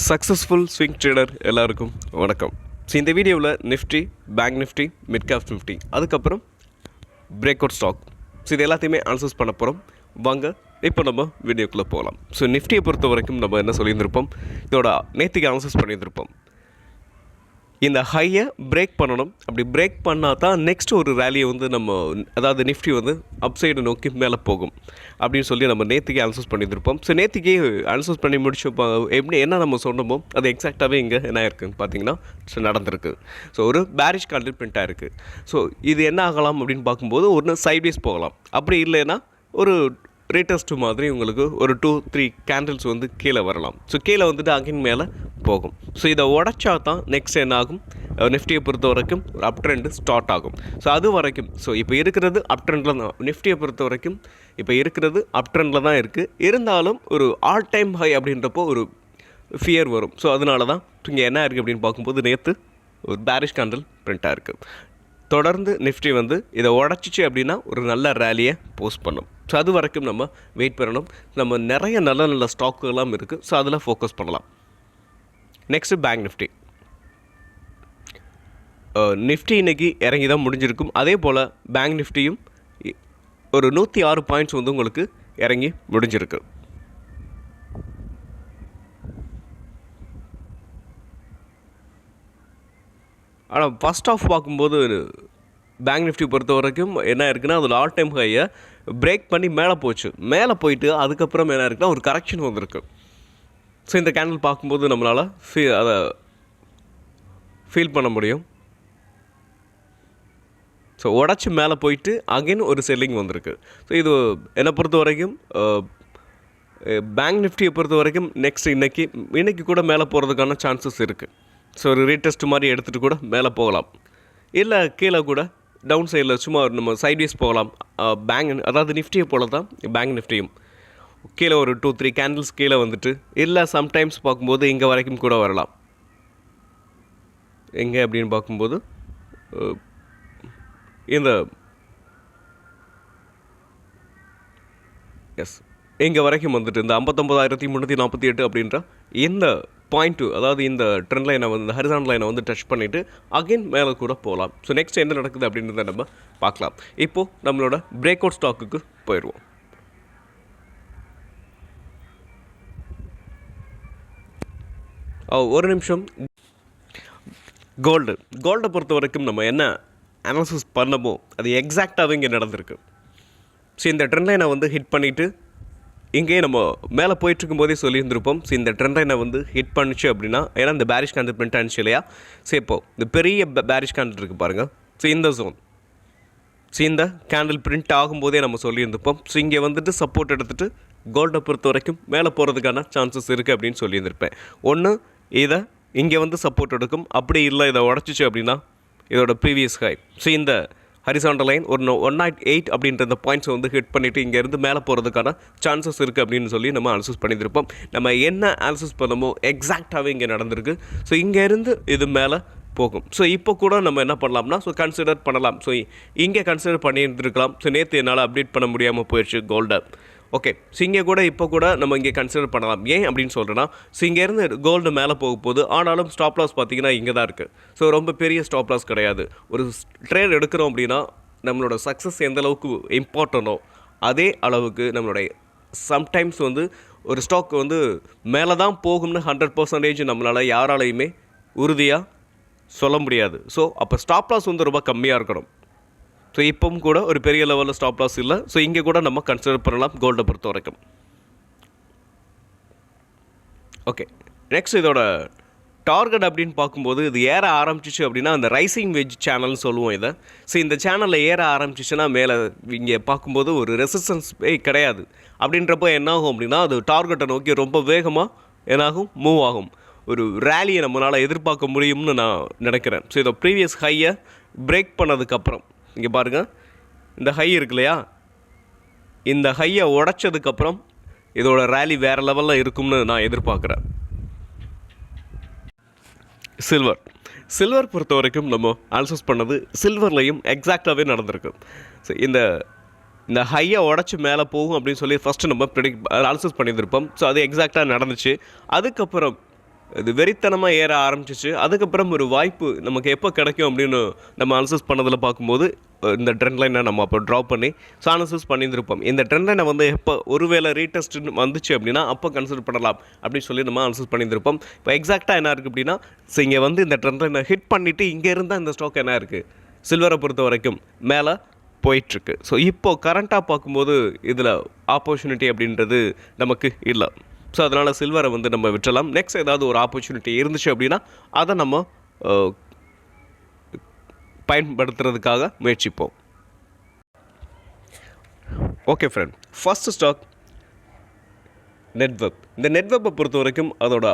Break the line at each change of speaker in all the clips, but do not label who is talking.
Successful swing trader எல்லாருக்கும் வணக்கம். So இந்த video Nifty bank Nifty mid cap Nifty அதுக்கப்புறம் பிரேக் அவுட் ஸ்டாக். ஸோ இது எல்லாத்தையுமே அனலைஸ் பண்ண போகிறோம் வாங்க இப்போ நம்ம வீடியோக்குள்ளே போகலாம். ஸோ நிஃப்டியை பொறுத்த வரைக்கும் நம்ம என்ன சொல்லியிருந்திருப்போம்? இதோட நேற்றுக்கு அனலைஸ் பண்ணியிருந்திருப்போம். இந்த ஹையை பிரேக் பண்ணணும். அப்படி பிரேக் பண்ணால் தான் நெக்ஸ்ட் ஒரு ரேலியை வந்து நம்ம அதாவது நிஃப்டி வந்து அப் சைடு நோக்கி மேலே போகும். அப்படின்னு சொல்லி நம்ம நேற்றுக்கே அனலைஸ் பண்ணியிருந்திருப்போம். ஸோ நேற்றுக்கே அனலைஸ் பண்ணி முடிச்சப்போ எப்படி என்ன நம்ம சொன்னோமோ அது எக்ஸாக்டாகவே இங்கே என்ன இருக்குதுன்னு பார்த்தீங்கன்னா ஸோ நடந்திருக்கு. ஸோ ஒரு பேரிஷ் கான்டென்ட் பிரிண்ட் ஆயிருக்கு. ஸோ இது என்ன ஆகலாம் அப்படின்னு பார்க்கும்போது ஒன்று சைட்வேஸ் போகலாம். அப்படி இல்லைன்னா ஒரு ரேட்டஸ்ட் மாதிரி உங்களுக்கு ஒரு டூ த்ரீ கேண்டில்ஸ் வந்து கீழே வரலாம். ஸோ கீழே வந்துட்டு அகின் மேலே போகும். ஸோ இதை உடச்சா தான் நெக்ஸ்ட் என்ன ஆகும்? நிஃப்டியை பொறுத்த வரைக்கும் ஒரு அப் ட்ரெண்டு ஸ்டார்ட் ஆகும். ஸோ அது வரைக்கும் ஸோ இப்போ இருக்கிறது அப் ட்ரெண்டில் தான். நிஃப்டியை பொறுத்த வரைக்கும் இப்போ இருக்கிறது அப் ட்ரெண்டில் தான் இருக்குது இருந்தாலும் ஒரு ஆல் டைம் ஹை அப்படின்றப்போ ஒரு ஃபியர் வரும். ஸோ அதனால தான் இங்கே என்ன இருக்குது அப்படின்னு பார்க்கும்போது நேற்று ஒரு பேரிஷ் கேண்டில் பிரிண்ட்டாக இருக்குது தொடர்ந்து நிஃப்டி வந்து இதை உடச்சிச்சு அப்படின்னா ஒரு நல்ல ரேலியை போஸ்ட் பண்ணும். ஸோ அது வரைக்கும் நம்ம வெயிட் பண்ணணும். நம்ம நிறைய நல்ல நல்ல ஸ்டாக்குகள்லாம் இருக்குது ஸோ அதில் ஃபோக்கஸ் பண்ணலாம். நெக்ஸ்ட்டு பேங்க் நிஃப்டி நிஃப்டி இன்னைக்கு இறங்கி தான் முடிஞ்சிருக்கும். அதே போல் பேங்க் நிஃப்டியும் இ- ஒரு நூற்றி ஆறு பாயிண்ட்ஸ் வந்து உங்களுக்கு இறங்கி முடிஞ்சிருக்கு. ஆனால் ஃபஸ்ட் ஆஃப் பார்க்கும்போது பேங்க் நிஃப்டி பொறுத்த வரைக்கும் என்ன இருக்குன்னா அதில் ஆல் டைம் ஹையை பிரேக் பண்ணி மேலே போச்சு. மேலே போயிட்டு அதுக்கப்புறம் என்ன இருக்குன்னா ஒரு கரெக்ஷன் வந்திருக்கு. ஸோ இந்த கேண்டில் பார்க்கும்போது நம்மளால் ஃபீ அதை ஃபீல் பண்ண முடியும். ஸோ உடச்சி மேலே போயிட்டு அகைன் ஒரு செல்லிங் வந்திருக்கு. ஸோ இது என்னை பொறுத்த வரைக்கும் பேங்க் நிஃப்டியை பொறுத்த வரைக்கும் நெக்ஸ்ட் இன்றைக்கி இன்றைக்கி கூட மேலே போகிறதுக்கான சான்சஸ் இருக்குது ஸோ ஒரு ரீடெஸ்ட் மாதிரி எடுத்துகிட்டு கூட மேலே போகலாம். இல்லை கீழே கூட டவுன் சைடில் சும்மா நம்ம சைட்வேஸ் போகலாம். பேங்க் அதாவது நிஃப்டியை போல தான் பேங்க் நிஃப்டியும் கீழே ஒரு டூ த்ரீ கேண்டில்ஸ் கீழே வந்துட்டு இல்லை சம்டைம்ஸ் பார்க்கும்போது இங்கே வரைக்கும் கூட வரலாம். எங்கே அப்படின்னு பார்க்கும்போது இந்த எஸ் இங்கே வரைக்கும் வந்துட்டு இந்த ஐம்பத்தொம்பதாயிரத்தி முந்நூற்றி நாற்பத்தி எட்டு அப்படின்ற இந்த பாயிண்ட் டூ அதாவது இந்த ட்ரெண்ட் லைனை வந்து இந்த ஹரிசான் லைனை வந்து டச் பண்ணிவிட்டு அகைன் மேலே கூட போகலாம் ஸோ நெக்ஸ்ட் என்ன நடக்குது அப்படின்றத நம்ம பார்க்கலாம். இப்போது நம்மளோட பிரேக் அவுட் ஸ்டாக்குக்கு போயிடுவோம் ஓ, ஒரு நிமிஷம். கோல்டு கோல்டை பொறுத்த வரைக்கும் நம்ம என்ன அனாலிசிஸ் பண்ணமோ அது எக்ஸாக்டாகவே இங்கே நடந்திருக்கு. ஸோ இந்த ட்ரெண்ட் லைனை வந்து ஹிட் பண்ணிவிட்டு இங்கேயே நம்ம மேலே போயிட்டுருக்கும் போதே சொல்லியிருந்திருப்போம். ஸோ இந்த ட்ரெண்டை என்ன வந்து ஹிட் பண்ணுச்சு அப்படின்னா ஏன்னா இந்த பேரிஷ் கேண்டில் பிரிண்ட் ஆனிச்சு இல்லையா? ஸோ இப்போ இந்த பெரிய பேரிஷ் கேண்டில் இருக்குது பாருங்கள் ஸோ இந்த ஜோன் ஸோ இந்த கேண்டில் பிரிண்ட் ஆகும்போதே நம்ம சொல்லியிருந்திருப்போம். ஸோ இங்கே வந்துட்டு சப்போர்ட் எடுத்துகிட்டு கோல்டை பொறுத்த வரைக்கும் மேலே போகிறதுக்கான சான்சஸ் இருக்குது அப்படின்னு சொல்லியிருந்திருப்பேன். ஒன்று இதை இங்கே வந்து சப்போர்ட் எடுக்கும். அப்படி இல்லை இதை உடச்சிச்சு அப்படின்னா இதோட ப்ரீவியஸ் ஹை ஸோ இந்த ஹரிசாண்டல் லைன் ஒரு ஒன் நாட் எயிட் அப்படின்ற அந்த பாயிண்ட்ஸை வந்து ஹிட் பண்ணிவிட்டு இங்கேருந்து மேலே போகிறதுக்கான சான்சஸ் இருக்குது அப்படின்னு சொல்லி நம்ம அனலிசிஸ் பண்ணியிருப்போம் நம்ம என்ன அனலிசிஸ் பண்ணமோ எக்ஸாக்டாகவே இங்கே நடந்திருக்கு. ஸோ இங்கேருந்து இது மேலே போகும். ஸோ இப்போ கூட நம்ம என்ன பண்ணலாம்னா ஸோ கன்சிடர் பண்ணலாம். ஸோ இங்கே கன்சிடர் பண்ணியிருந்துருக்கலாம். ஸோ நேற்று என்னால் அப்டேட் பண்ண முடியாமல் போயிடுச்சு கோல்டை ஓகே ஸோ இங்கே கூட இப்போ கூட நம்ம இங்கே கன்சிடர் பண்ணலாம். ஏன் அப்படின்னு சொல்கிறேன்னா ஸோ இங்கேருந்து கோல்டு மேலே போக போகுது ஆனாலும் ஸ்டாப் லாஸ் பார்த்தீங்கன்னா இங்கே தான் இருக்குது ஸோ ரொம்ப பெரிய ஸ்டாப் லாஸ் கிடையாது. ஒரு ட்ரேட் எடுக்கிறோம் அப்படின்னா நம்மளோட சக்ஸஸ் எந்த அளவுக்கு இம்பார்ட்டனோ அதே அளவுக்கு நம்மளுடைய சம்டைம்ஸ் வந்து ஒரு ஸ்டாக் வந்து மேலே தான் போகும்னு ஹண்ட்ரட் பர்சன்டேஜ் நம்மளால் யாராலையுமே உறுதியாக சொல்ல முடியாது. ஸோ அப்போ ஸ்டாப் லாஸ் வந்து ரொம்ப கம்மியாக இருக்கணும். ஸோ இப்பவும் கூட ஒரு பெரிய லெவலில் ஸ்டாப் லாஸ் இல்லை. ஸோ இங்கே கூட நம்ம கன்சிடர் பண்ணலாம் கோல்டை பொறுத்த வரைக்கும். ஓகே நெக்ஸ்ட் இதோட டார்கெட் அப்படின்னு பார்க்கும்போது இது ஏற ஆரம்பிச்சிச்சு அப்படின்னா அந்த ரைசிங் வெஜ் சேனல்னு சொல்லுவோம் இதை. ஸோ இந்த சேனலில் ஏற ஆரம்பிச்சிச்சுன்னா மேலே இங்கே பார்க்கும்போது ஒரு ரெசிஸ்டன்ஸ் கிடையாது. அப்படின்றப்போ என்னாகும் அப்படின்னா அது டார்கெட்டை நோக்கி ரொம்ப வேகமாக என்னாகும்? மூவ் ஆகும். ஒரு ரேலியை நம்மளால் எதிர்பார்க்க முடியும்னு நான் நினைக்கிறேன். ஸோ இதை ப்ரீவியஸ் ஹையை பிரேக் பண்ணதுக்கப்புறம் இங்கே பாருங்கள் இந்த ஹை இருக்கு இல்லையா? இந்த ஹையை உடைச்சதுக்கப்புறம் இதோட ரேலி வேறு லெவலில் இருக்கும்னு நான் எதிர்பார்க்குறேன். சில்வர் சில்வர் பொறுத்த வரைக்கும் நம்ம அனலைஸ் பண்ணது சில்வர்லையும் எக்ஸாக்டாகவே நடந்திருக்கு. ஸோ இந்த இந்த ஹையை உடச்சி மேலே போகும் அப்படின்னு சொல்லி ஃபஸ்ட்டு நம்ம ப்ரிடிக் அனாலிசிஸ் பண்ணியிருந்திருப்போம். ஸோ அது எக்ஸாக்டாக நடந்துச்சு. அதுக்கப்புறம் இது வெறித்தனமாக ஏற ஆரம்பிச்சிச்சு. அதுக்கப்புறம் ஒரு வாய்ப்பு நமக்கு எப்போ கிடைக்கும் அப்படின்னு நம்ம அனசஸ் பண்ணதில் பார்க்கும்போது இந்த ட்ரெண்ட் லைனை நம்ம அப்போ ட்ராப் பண்ணி ஸோ அனசஸ் பண்ணியிருந்திருப்போம். இந்த ட்ரெண்ட் லைனை வந்து எப்போ ஒருவேளை ரீடெஸ்ட் வந்துச்சு அப்படின்னா அப்போ கன்சிடர் பண்ணலாம் அப்படின்னு சொல்லி நம்ம அனசஸ் பண்ணியிருந்திருப்போம். இப்போ எக்ஸாக்டாக என்ன இருக்குது அப்படின்னா ஸோ இங்கே வந்து இந்த ட்ரெண்ட் லைனை ஹிட் பண்ணிவிட்டு இங்கே இருந்தால் இந்த ஸ்டாக் என்ன இருக்குது சில்வரை பொறுத்த வரைக்கும் மேலே போயிட்டுருக்கு. ஸோ இப்போது கரண்ட்டாக பார்க்கும்போது இதில் ஆப்பர்ச்சுனிட்டி அப்படின்றது நமக்கு இல்லை. ஸோ அதனால் சில்வரை வந்து நம்ம விட்டுறலாம் நெக்ஸ்ட் ஏதாவது ஒரு ஆப்பர்ச்சுனிட்டி இருந்துச்சு அப்படின்னா அதை நம்ம பயன்படுத்துறதுக்காக முயற்சிப்போம். Okay friend first stock Netweb இந்த நெட்வெப்பை பொறுத்த வரைக்கும் அதோட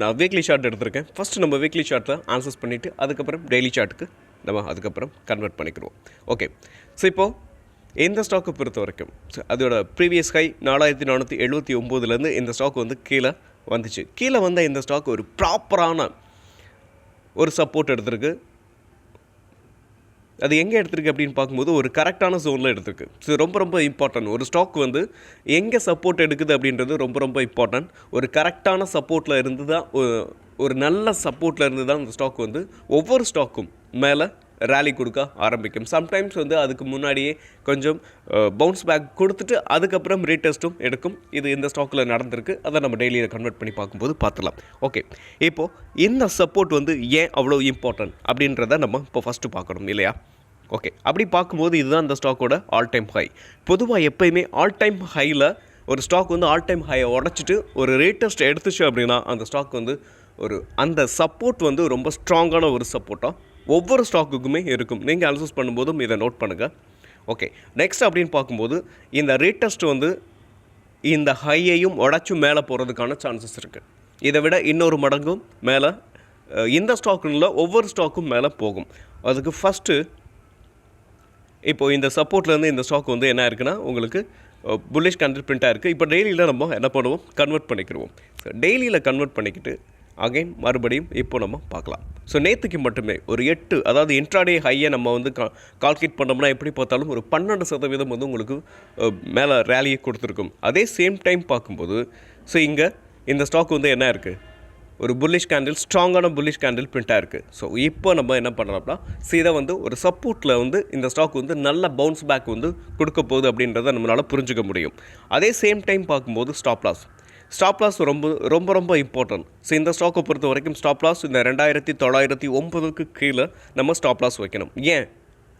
நான் வீக்லி ஷார்ட் எடுத்திருக்கேன். ஃபஸ்ட்டு நம்ம வீக்லி ஷார்ட்டை ஆன்சர்ஸ் பண்ணிவிட்டு அதுக்கப்புறம் டெய்லி ஷார்ட்டுக்கு நம்ம அதுக்கப்புறம் கன்வெர்ட் பண்ணிக்கிறோம் ஓகே ஸோ இப்போது இந்த ஸ்டாக்கை பொறுத்த வரைக்கும் அதோட ப்ரீவியஸ் ஹை நாலாயிரத்தி நானூற்றி எழுபத்தி ஒம்போதுலேருந்து இந்த ஸ்டாக் வந்து கீழே வந்துச்சு. கீழே வந்த இந்த ஸ்டாக் ஒரு ப்ராப்பரான ஒரு சப்போர்ட் எடுத்திருக்கு. அது எங்கே எடுத்திருக்கு அப்படின்னு பார்க்கும்போது ஒரு கரெக்டான ஜோனில் எடுத்திருக்கு. ஸோ ரொம்ப ரொம்ப இம்பார்ட்டன்ட் ஒரு ஸ்டாக் வந்து எங்கே சப்போர்ட் எடுக்குது அப்படின்றது ரொம்ப ரொம்ப இம்பார்ட்டன்ட் ஒரு கரெக்டான சப்போர்ட்டில் இருந்து தான் ஒரு- ஒரு நல்ல சப்போர்ட்டில் இருந்து தான் அந்த ஸ்டாக் வந்து ஒவ்வொரு ஸ்டாக்கும் மேலே ரேலி கொடுக்க ஆரம்பிக்கும். சம்டைம்ஸ் வந்து அதுக்கு முன்னாடியே கொஞ்சம் பவுன்ஸ் பேக் கொடுத்துட்டு அதுக்கப்புறம் ரீடெஸ்ட்டும் எடுக்கும். இது இந்த ஸ்டாக்கில் நடந்திருக்கு. அதை நம்ம டெய்லியில் கன்வெர்ட் பண்ணி பார்க்கும்போது பார்த்துலாம் ஓகே இப்போது இந்த சப்போர்ட் வந்து ஏன் அவ்வளோ இம்பார்ட்டன்ட் அப்படின்றத நம்ம இப்போ ஃபஸ்ட்டு பார்க்கணும் இல்லையா? ஓகே அப்படி பார்க்கும்போது இதுதான் இந்த ஸ்டாக்கோட ஆல் டைம் ஹை பொதுவாக எப்பயுமே ஆல் டைம் ஹையில் ஒரு ஸ்டாக் வந்து ஆல் டைம் ஹையை உடச்சிட்டு ஒரு ரேட்டஸ்ட் எடுத்துச்சு அப்படின்னா அந்த ஸ்டாக் வந்து ஒரு அந்த சப்போர்ட் வந்து ரொம்ப ஸ்ட்ராங்கான ஒரு சப்போர்ட்டாக ஒவ்வொரு ஸ்டாக்குக்குமே இருக்கும். நீங்கள் அனலைஸ் பண்ணும்போதும் இதை நோட் பண்ணுங்கள் ஓகே. நெக்ஸ்ட் அப்படின்னு பார்க்கும்போது இந்த ரீடெஸ்ட் வந்து இந்த ஹையையும் உடச்சும் மேலே போகிறதுக்கான சான்சஸ் இருக்குது இதை விட இன்னொரு மடங்கும் மேலே இந்த ஸ்டாக்குல ஒவ்வொரு ஸ்டாக்கும் மேலே போகும். அதுக்கு ஃபஸ்ட்டு இப்போ இந்த சப்போர்ட்லேருந்து இந்த ஸ்டாக் வந்து என்ன இருக்குன்னா உங்களுக்கு புல்லிஷ் கண்டர் பிரிண்ட்டாக இருக்குது இப்போ டெய்லியில் நம்ம என்ன பண்ணுவோம்? கன்வெர்ட் பண்ணிக்கிடுவோம் டெய்லியில் கன்வெர்ட் பண்ணிக்கிட்டு அகைன் மறுபடியும் இப்போ நம்ம பார்க்கலாம். ஸோ நேற்றுக்கு மட்டுமே ஒரு எட்டு அதாவது இன்ட்ராடே ஹையை நம்ம வந்து கா கால்குலேட் பண்ணோம்னா எப்படி பார்த்தாலும் ஒரு பன்னெண்டு சதவீதம் வந்து உங்களுக்கு மேலே ரேலியை கொடுத்துருக்கும். அதே சேம் டைம் பார்க்கும்போது ஸோ இங்கே இந்த ஸ்டாக் வந்து என்ன இருக்குது ஒரு புல்லிஷ் கேண்டில் ஸ்ட்ராங்கான புல்லிஷ் கேண்டில் பிரிண்ட்டாக இருக்குது ஸோ இப்போ நம்ம என்ன பண்ணலாம்னா சீதா வந்து ஒரு சப்போர்ட்டில் வந்து இந்த ஸ்டாக் வந்து நல்ல பவுன்ஸ் பேக் வந்து கொடுக்க போகுது அப்படின்றத நம்மளால் புரிஞ்சுக்க முடியும். அதே சேம் டைம் பார்க்கும்போது ஸ்டாப் லாஸ் ஸ்டாப் லாஸ் ரொம்ப ரொம்ப ரொம்ப இம்பார்ட்டன்ட் ஸோ இந்த ஸ்டாக்கை பொறுத்த வரைக்கும் ஸ்டாப் லாஸ் இந்த ரெண்டாயிரத்தி தொள்ளாயிரத்தி ஒம்பதுக்கு கீழே நம்ம ஸ்டாப் லாஸ் வைக்கணும். ஏன்?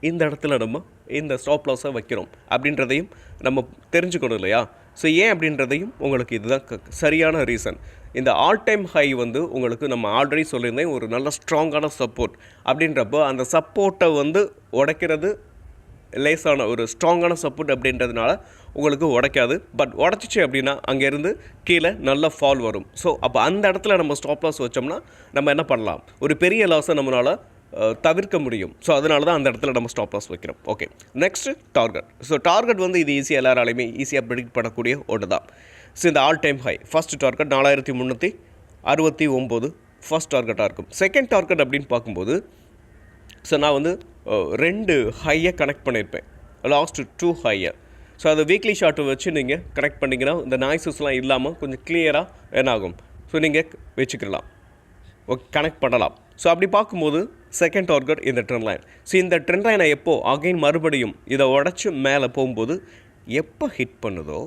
இந்த இடத்துல நம்ம இந்த ஸ்டாப் லாஸை வைக்கிறோம் அப்படின்றதையும் நம்ம தெரிஞ்சுக்கணும் இல்லையா? ஸோ ஏன் அப்படின்றதையும் உங்களுக்கு இதுதான் க- சரியான ரீசன் இந்த ஆல் டைம் ஹை வந்து உங்களுக்கு நம்ம ஆல்ரெடி சொல்லியிருந்தேன் ஒரு நல்ல ஸ்ட்ராங்கான சப்போர்ட் அப்படின்றப்போ அந்த சப்போர்ட்டை வந்து உடைக்கிறது லேசான ஒரு ஸ்ட்ராங்கான சப்போர்ட் அப்படின்றதுனால உங்களுக்கு உடைக்காது. பட் உடச்சிச்சு அப்படின்னா அங்கேருந்து கீழே நல்ல ஃபால் வரும். ஸோ அப்போ அந்த இடத்துல நம்ம ஸ்டாப் லாஸ் வச்சோம்னா நம்ம என்ன பண்ணலாம்? ஒரு பெரிய லாஸை நம்மளால் தவிர்க்க முடியும். ஸோ அதனால தான் அந்த இடத்துல நம்ம ஸ்டாப் லாஸ் வைக்கிறோம். Okay next target so target வந்து இது ஈஸியாக எல்லாராலையுமே ஈஸியாக ப்ரிடிக்ட் பண்ணக்கூடிய ஒன்று தான். ஸோ இந்த all time high first target நாலாயிரத்தி முந்நூற்றி அறுபத்தி ஒம்பது. ஃபர்ஸ்ட் டார்கெட்டாக இருக்கும். செகண்ட் டார்கெட் அப்படின்னு பார்க்கும்போது ஸோ நான் வந்து ரெண்டு ஹையை கனெக்ட் பண்ணியிருப்பேன் லாஸ்ட் டூ ஹையை ஸோ அதை வீக்லி ஷார்ட்டை வச்சு நீங்கள் கனெக்ட் பண்ணிங்கன்னா இந்த நாய்ஸஸ்லாம் இல்லாமல் கொஞ்சம் கிளியராக என்னாகும். ஸோ நீங்கள் வச்சுக்கலாம். ஓகே கனெக்ட் பண்ணலாம். ஸோ அப்படி பார்க்கும்போது செகண்ட் டார்கெட் இந்த ட்ரெண்ட் லைன் ஸோ இந்த ட்ரெண்ட் லைனை எப்போ அகைன் மறுபடியும் இதை உடச்சி மேலே போகும்போது எப்போ ஹிட் பண்ணுதோ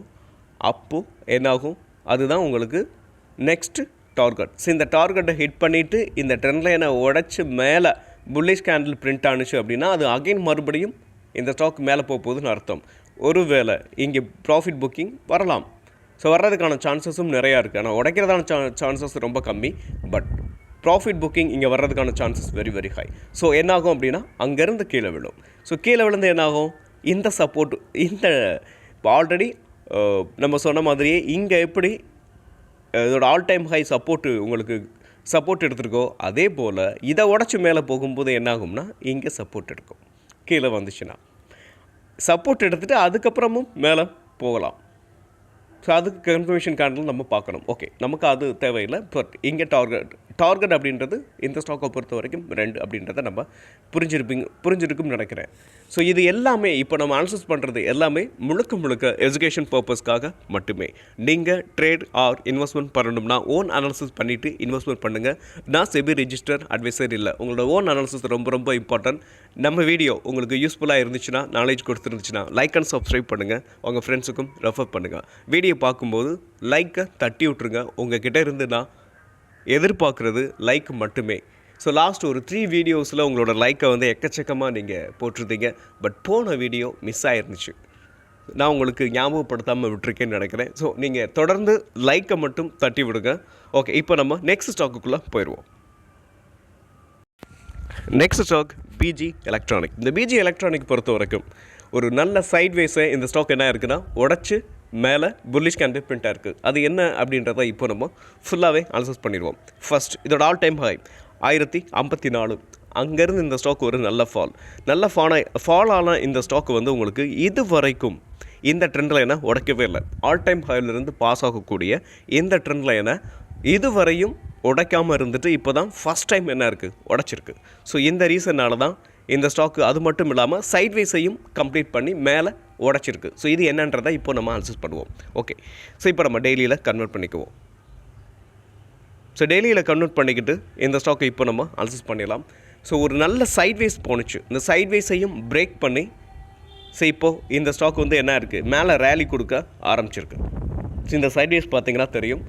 அப்போது என்னாகும்? அதுதான் உங்களுக்கு நெக்ஸ்ட் டார்கெட் ஸோ இந்த டார்கெட்டை ஹிட் பண்ணிவிட்டு இந்த ட்ரெண்ட் லைனை உடச்சி மேலே புல்லிஷ் கேண்டில் பிரிண்ட் ஆனுச்சு அப்படின்னா அது அகைன் மறுபடியும் இந்த ஸ்டாக் மேலே போக போகுதுன்னு அர்த்தம். ஒருவேளை இங்கே ப்ராஃபிட் புக்கிங் வரலாம். ஸோ வர்றதுக்கான சான்சஸும் நிறையா இருக்குது ஆனால் உடைக்கிறதான சா சான்சஸ் ரொம்ப கம்மி. பட் ப்ராஃபிட் புக்கிங் இங்கே வர்றதுக்கான chances very very high so என்னாகும் அப்படின்னா அங்கேருந்து கீழே விழும். ஸோ கீழே விழுந்து என்னாகும்? இந்த சப்போர்ட் இந்த ஆல்ரெடி நம்ம சொன்ன மாதிரியே இங்கே எப்படி இதோட ஆல் டைம் ஹை சப்போர்ட்டு உங்களுக்கு சப்போர்ட் எடுத்திருக்கோ அதே போல் இதை உடச்சி மேலே போகும்போது என்னாகும்னா இங்கே சப்போர்ட் எடுக்கும். கீழே வந்துச்சுன்னா. சப்போர்ட் எடுத்துகிட்டு அதுக்கப்புறமும் மேலே போகலாம். ஸோ அதுக்கு கன்ஃபர்மேஷன் கார்டில் நம்ம பார்க்கணும். ஓகே நமக்கு அது தேவையில்லை பட் இங்கே டார்கெட் டார்கெட் அப்படின்றது இந்த ஸ்டாக்கை பொறுத்த வரைக்கும் ரெண்டு அப்படின்றத நம்ம புரிஞ்சிருப்பீங்க புரிஞ்சிருக்கும்னு நினைக்கிறேன். ஸோ இது எல்லாமே இப்போ நம்ம அனலைஸ் பண்ணுறது எல்லாமே முழுக்க முழுக்க எஜுகேஷன் பர்பஸ்க்காக மட்டுமே. நீங்கள் ட்ரேட் ஆர் இன்வெஸ்ட்மெண்ட் பண்ணணும்னா ஓன் அனாலிசிஸ் பண்ணிவிட்டு இன்வெஸ்ட்மெண்ட் பண்ணுங்கள் நான் செபி ரிஜிஸ்டர் அட்வைசர் இல்லை. உங்களோட ஓன் அனாலிசிஸ் ரொம்ப ரொம்ப இம்பார்ட்டன்ட் நம்ம வீடியோ உங்களுக்கு யூஸ்ஃபுல்லாக இருந்துச்சுன்னா நாலேஜ் கொடுத்துருந்துச்சுன்னா லைக் அண்ட் சப்ஸ்கிரைப் பண்ணுங்கள் உங்கள் ஃப்ரெண்ட்ஸுக்கும் ரெஃபர் பண்ணுங்கள் வீடியோ பார்க்கும்போது லைக்கை தட்டி விட்ருங்க உங்கள் கிட்டே இருந்து நான் எதிர்பார்க்குறது லைக் மட்டுமே. ஸோ லாஸ்ட் ஒரு த்ரீ வீடியோஸில் உங்களோட லைக்கை வந்து எக்கச்சக்கமாக நீங்கள் போட்டிருந்தீங்க. பட் போன வீடியோ மிஸ் ஆயிருந்துச்சு. நான் உங்களுக்கு ஞாபகப்படுத்தாமல் விட்டுருக்கேன்னு நினைக்கிறேன். ஸோ நீங்கள் தொடர்ந்து லைக்கை மட்டும் தட்டி விடுங்க. ஓகே இப்போ நம்ம நெக்ஸ்ட் ஸ்டாக்குக்குள்ளே போயிடுவோம் நெக்ஸ்ட் ஸ்டாக் பிஜி எலக்ட்ரானிக் இந்த பிஜி எலக்ட்ரானிக் பொறுத்த வரைக்கும் ஒரு நல்ல சைட்வேஸை இந்த ஸ்டாக் என்ன இருக்குன்னா உடச்சி மேலே புல்லிஷ் கேண்டில் பிரிண்டாக இருக்குது அது என்ன அப்படின்றத இப்போ நம்ம ஃபுல்லாகவே அனலைஸ் பண்ணிடுவோம். ஃபர்ஸ்ட் இதோட ஆல் டைம் ஹை ஆயிரத்தி ஐம்பத்தி நாலு. அங்கேருந்து இந்த ஸ்டாக் ஒரு நல்ல ஃபால் நல்ல ஃபான ஃபால் ஆன இந்த ஸ்டாக் வந்து உங்களுக்கு இது வரைக்கும் இந்த ட்ரெண்ட் லைனை உடைக்கவே இல்லை. ஆல் டைம் ஹைலிருந்து பாஸ் ஆகக்கூடிய இந்த ட்ரெண்ட் லைனை இதுவரையும் உடைக்காமல் இருந்துட்டு இப்போ தான் ஃபஸ்ட் டைம் என்ன இருக்குது உடைச்சிருக்கு. ஸோ இந்த ரீசன்னால தான் இந்த ஸ்டாக்கு அது மட்டும் இல்லாமல் சைட்வேஸையும் கம்ப்ளீட் பண்ணி மேலே உடைச்சிருக்கு. ஸோ இது என்னன்றதை இப்போ நம்ம அனலைஸ் பண்ணுவோம். ஓகே ஸோ இப்போ நம்ம டெய்லியில் கன்வெர்ட் பண்ணிக்குவோம். ஸோ டெய்லியில் கன்வெர்ட் பண்ணிக்கிட்டு இந்த ஸ்டாக்கை இப்போ நம்ம அனலைஸ் பண்ணிடலாம். ஸோ ஒரு நல்ல சைட்வேஸ் போணுச்சு. இந்த சைட்வேஸையும் பிரேக் பண்ணி ஸோ இப்போது இந்த ஸ்டாக் வந்து என்ன இருக்குது மேலே ரேலி கொடுக்க ஆரம்பிச்சிருக்கு. ஸோ இந்த சைட்வேஸ் பார்த்தீங்கன்னா தெரியும்.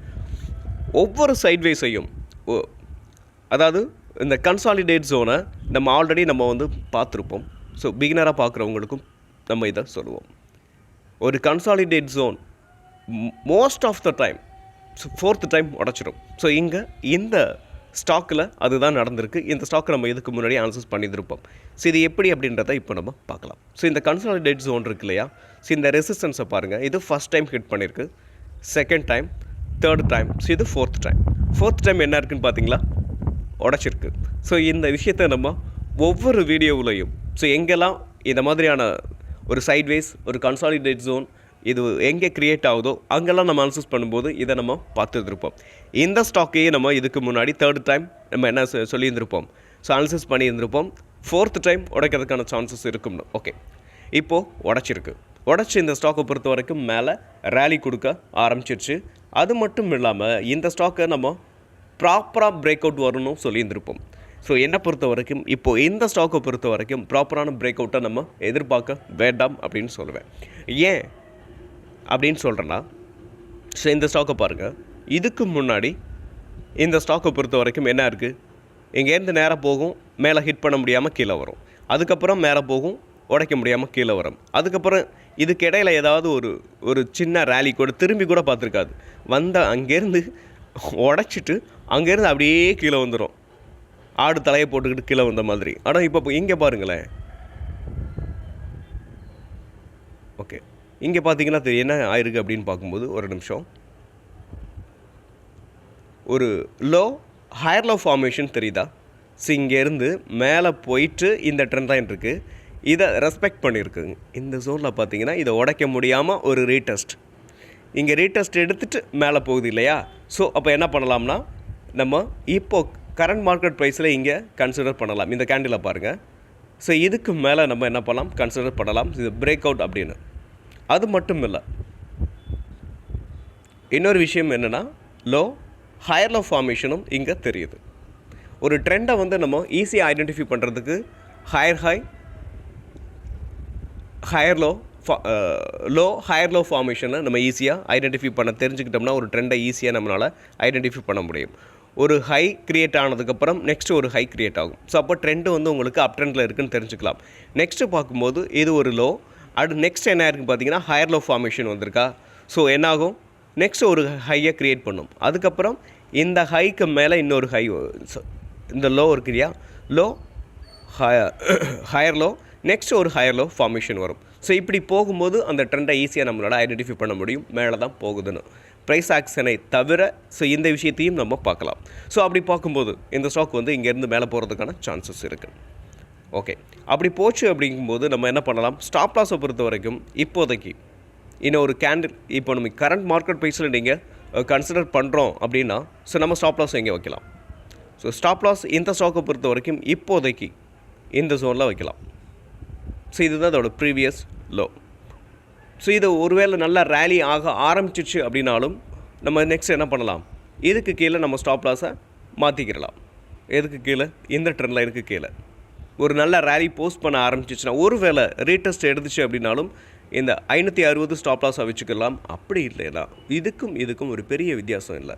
ஒவ்வொரு சைட்வேஸையும் அதாவது இந்த கன்சாலிடேட் ஜோனை நம்ம ஆல்ரெடி நம்ம வந்து பார்த்துருப்போம். ஸோ பிகினராக பார்க்குறவங்களுக்கும் நம்ம இதை சொல்லுவோம். ஒரு consolidate zone most of the time so fourth time உடச்சிடும் so இங்கே இந்த ஸ்டாக்கில் அதுதான் நடந்திருக்கு. இந்த ஸ்டாக்கை நம்ம இதுக்கு முன்னாடி அனலைஸ் பண்ணியிருப்போம் ஸோ இது எப்படி அப்படின்றத இப்போ நம்ம பார்க்கலாம். ஸோ இந்த கன்சாலிடேட் ஜோன் இருக்கு இல்லையா? ஸோ இந்த ரெசிஸ்டன்ஸை பாருங்கள் இது ஃபஸ்ட் டைம் ஹிட் பண்ணியிருக்கு. Second time third time so இது ஃபோர்த் டைம் ஃபோர்த் டைம் என்ன இருக்குன்னு பார்த்தீங்களா? உடச்சிருக்கு. ஸோ இந்த விஷயத்தை நம்ம ஒவ்வொரு வீடியோவிலையும் ஸோ எங்கெல்லாம் இந்த மாதிரியான ஒரு சைட்வேஸ் ஒரு கன்சாலிடேட் ஜோன் இது எங்கே க்ரியேட் ஆகுதோ அங்கெல்லாம் நம்ம அனலைஸ் பண்ணும்போது இதை நம்ம பார்த்துருந்துருப்போம். இந்த ஸ்டாக்கையே நம்ம இதுக்கு முன்னாடி தேர்ட் டைம் நம்ம என்ன சொல்லியிருந்திருப்போம். ஸோ அனலிசிஸ் பண்ணியிருந்திருப்போம். ஃபோர்த் டைம் உடைக்கிறதுக்கான சான்சஸ் இருக்கும்னு. ஓகே இப்போது உடச்சிருக்கு. உடச்சி இந்த ஸ்டாக்கை பொறுத்த வரைக்கும் மேலே ரேலி கொடுக்க ஆரம்பிச்சிருச்சு. அது மட்டும் இல்லாமல் இந்த ஸ்டாக்கை நம்ம ப்ராப்பராக பிரேக் அவுட் வரணும் சொல்லியிருந்திருப்போம். ஸோ என்னை பொறுத்த வரைக்கும் இப்போது இந்த ஸ்டாக்கை பொறுத்த வரைக்கும் ப்ராப்பரான பிரேக் அவுட்டை நம்ம எதிர்பார்க்க வேண்டாம் அப்படின்னு சொல்லுவேன். ஏன் அப்படின்னு சொல்கிறேன்னா ஸோ இந்த ஸ்டாக்கை பாருங்கள் இதுக்கு முன்னாடி இந்த ஸ்டாக்கை பொறுத்த வரைக்கும் என்ன இருக்குது இங்கேருந்து நேராக போகும் மேலே ஹிட் பண்ண முடியாமல் கீழே வரும். அதுக்கப்புறம் மேலே போகும் உடைக்க முடியாமல் கீழே வரும். அதுக்கப்புறம் இதுக்கு இடையில ஏதாவது ஒரு ஒரு சின்ன ரேலி கூட திரும்பி கூட பார்த்துருக்காது. வந்த அங்கேருந்து உடச்சிட்டு அங்கேருந்து அப்படியே கீழே வந்துடும் ஆடு தலையை போட்டுக்கிட்டு கீழே வந்த மாதிரி. ஆனால் இப்போ இங்கே பாருங்களேன். ஓகே. இங்கே பார்த்தீங்கன்னா தெரியும் என்ன ஆயிருக்கு அப்படின்னு பார்க்கும்போது ஒரு நிமிஷம். ஒரு லோ ஹையர் லோ ஃபார்மேஷன் தெரியுதா? ஸோ இங்கேருந்து மேலே போயிட்டு இந்த ட்ரெண்ட் லைன் இருக்குது இதை ரெஸ்பெக்ட் பண்ணியிருக்குங்க இந்த ஜோனில் பார்த்தீங்கன்னா இதை உடைக்க முடியாமல் ஒரு ரீடெஸ்ட் இங்கே ரீடெஸ்ட் எடுத்துகிட்டு மேலே போகுது இல்லையா? ஸோ அப்போ என்ன பண்ணலாம்னா நம்ம இப்போ கரண்ட் மார்க்கெட் ப்ரைஸில் இங்கே கன்சிடர் பண்ணலாம். இந்த கேண்டிலை பாருங்கள் ஸோ இதுக்கு மேலே நம்ம என்ன பண்ணலாம்? கன்சிடர் பண்ணலாம். இது பிரேக் அவுட் அப்படின்னு. அது மட்டும் இல்லை. இன்னொரு விஷயம் என்னென்னா லோ ஹையர் லோ ஃபார்மேஷனும் இங்கே தெரியுது. ஒரு ட்ரெண்டை வந்து நம்ம ஈஸியாக ஐடென்டிஃபை பண்ணுறதுக்கு higher high higher low low higher low ஃபார்மேஷனை நம்ம ஈஸியாக ஐடென்டிஃபை பண்ண தெரிஞ்சுக்கிட்டோம்னா ஒரு ட்ரெண்டை ஈஸியாக நம்மளால் ஐடென்டிஃபை பண்ண முடியும். ஒரு ஹை கிரியேட் ஆனதுக்கப்புறம் நெக்ஸ்ட் ஒரு ஹை கிரியேட் ஆகும். ஸோ அப்போ ட்ரெண்டு வந்து உங்களுக்கு அப் ட்ரெண்டில் இருக்குன்னு தெரிஞ்சுக்கலாம். நெக்ஸ்ட்டு பார்க்கும்போது இது ஒரு லோ அடு நெக்ஸ்ட் என்ன இருக்குன்னு பார்த்தீங்கன்னா ஹையர் லோ ஃபார்மேஷன் வந்திருக்கா? ஸோ என்னாகும்? நெக்ஸ்ட் ஒரு ஹையை க்ரியேட் பண்ணும். அதுக்கப்புறம் இந்த ஹைக்கு மேலே இன்னொரு ஹை இந்த லோ இருக்கு இல்லையா? லோ ஹையர் லோ நெக்ஸ்ட் ஒரு ஹையர் லோ ஃபார்மேஷன் வரும். ஸோ இப்படி போகும்போது அந்த ட்ரெண்டை ஈஸியாக நம்மளால் ஐடென்டிஃபை பண்ண முடியும். மேலே தான் போகுதுன்னு. ப்ரைஸ் ஆக்ஷனை தவிர ஸோ இந்த விஷயத்தையும் நம்ம பார்க்கலாம். ஸோ அப்படி பார்க்கும்போது இந்த ஸ்டாக் வந்து இங்கேருந்து மேலே போகிறதுக்கான சான்சஸ் இருக்குது ஓகே அப்படி போச்சு அப்படிங்கும்போது நம்ம என்ன பண்ணலாம்? ஸ்டாப் லாஸை பொறுத்த வரைக்கும் இப்போதைக்கு இன்னும் ஒரு கேண்டில் இப்போ நம்ம கரண்ட் மார்க்கெட் ப்ரைஸில் நீங்கள் கன்சிடர் பண்ணுறோம் அப்படின்னா ஸோ நம்ம ஸ்டாப் லாஸ் எங்கே வைக்கலாம். ஸோ ஸ்டாப் லாஸ் இந்த ஸ்டாக்கை பொறுத்த வரைக்கும் இப்போதைக்கு இந்த ஜோனில் வைக்கலாம். ஸோ இதுதான் அதோட ப்ரீவியஸ் லோ ஸோ இது ஒருவேளை நல்லா ரேலி ஆக ஆரம்பிச்சிச்சு அப்படின்னாலும் நம்ம நெக்ஸ்ட் என்ன பண்ணலாம்? இதுக்கு கீழே நம்ம ஸ்டாப் லாஸை மாற்றிக்கிடலாம் எதுக்கு கீழே? இந்த ட்ரெண்டில் இதுக்கு கீழே. ஒரு நல்ல ரேலி போஸ்ட் பண்ண ஆரம்பிச்சிச்சுன்னா ஒருவேளை ரீடெஸ்ட் எடுத்துச்சு அப்படின்னாலும் இந்த ஐநூற்றி அறுபது ஸ்டாப் லாஸாக வச்சுக்கலாம். அப்படி இல்லைன்னா இதுக்கும் இதுக்கும் ஒரு பெரிய வித்தியாசம் இல்லை.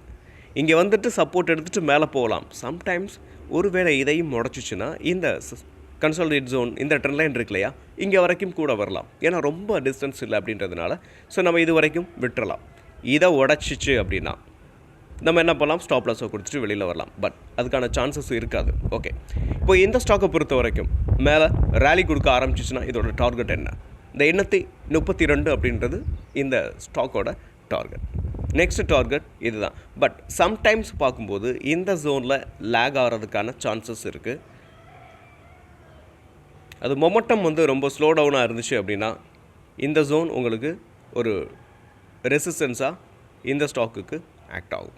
இங்கே வந்துட்டு சப்போர்ட் எடுத்துகிட்டு மேலே போகலாம். சம்டைம்ஸ் ஒருவேளை இதையும் முடச்சிச்சுன்னா இந்த கன்சாலிடேட் ஜோன் இந்த ட்ரெண்ட் லைன் இருக்கு இல்லையா? இங்கே வரைக்கும் கூட வரலாம். ஏன்னா ரொம்ப டிஸ்டன்ஸ் இல்லை அப்படின்றதுனால. ஸோ நம்ம இது வரைக்கும் விட்டுறலாம். இதை உடச்சிச்சு அப்படின்னா நம்ம என்ன பண்ணலாம்? ஸ்டாப் லாஸை கொடுத்துட்டு வெளியில் வரலாம். பட் அதுக்கான சான்சஸ் இருக்காது. ஓகே இப்போ இந்த ஸ்டாக்கை பொறுத்த வரைக்கும் மேலே ரேலி கொடுக்க ஆரம்பிச்சிச்சுன்னா இதோட டார்கெட் என்ன? இந்த எண்ணூற்றி முப்பத்தி ரெண்டு அப்படின்றது இந்த ஸ்டாக்கோட டார்கெட் நெக்ஸ்ட் டார்கெட் இதுதான். பட் சம்டைம்ஸ் பார்க்கும்போது இந்த ஜோனில் லேக் ஆகிறதுக்கான சான்சஸ் இருக்குது அது மொமெண்டம் வந்து ரொம்ப ஸ்லோ டவுனாக இருந்துச்சு அப்படின்னா இந்த ஜோன் உங்களுக்கு ஒரு ரெசிஸ்டன்ஸாக இந்த ஸ்டாக்குக்கு ஆக்ட் ஆகும்.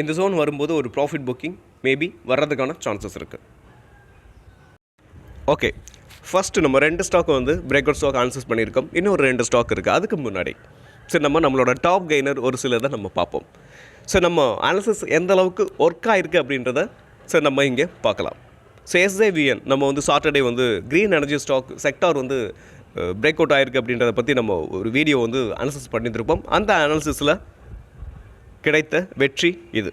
இந்த ஜோன் வரும்போது ஒரு ப்ராஃபிட் புக்கிங் மேபி வர்றதுக்கான சான்சஸ் இருக்குது ஓகே ஃபஸ்ட்டு நம்ம ரெண்டு ஸ்டாக் வந்து பிரேக் அவுட் ஸ்டாக் ஆன்சஸ் பண்ணியிருக்கோம். இன்னும் ஒரு ரெண்டு ஸ்டாக் இருக்குது அதுக்கு முன்னாடி சரி நம்ம நம்மளோட டாப் கெய்னர் ஒரு சிலதை நம்ம பார்ப்போம். ஸோ நம்ம அனாலிசிஸ் எந்த அளவுக்கு ஒர்க் ஆகிருக்கு அப்படின்றத சரி நம்ம இங்கே பார்க்கலாம். ஸோ எஸ்ஏவிஎன் நம்ம வந்து சாட்டர்டே வந்து க்ரீன் எனர்ஜி ஸ்டாக் செக்டார் வந்து பிரேக் அவுட் ஆயிருக்கு அப்படின்றத பற்றி நம்ம ஒரு வீடியோ வந்து அனாலிசிஸ் பண்ணியிருப்போம் அந்த அனாலிசிஸில் கிடைத்த வெற்றி இது.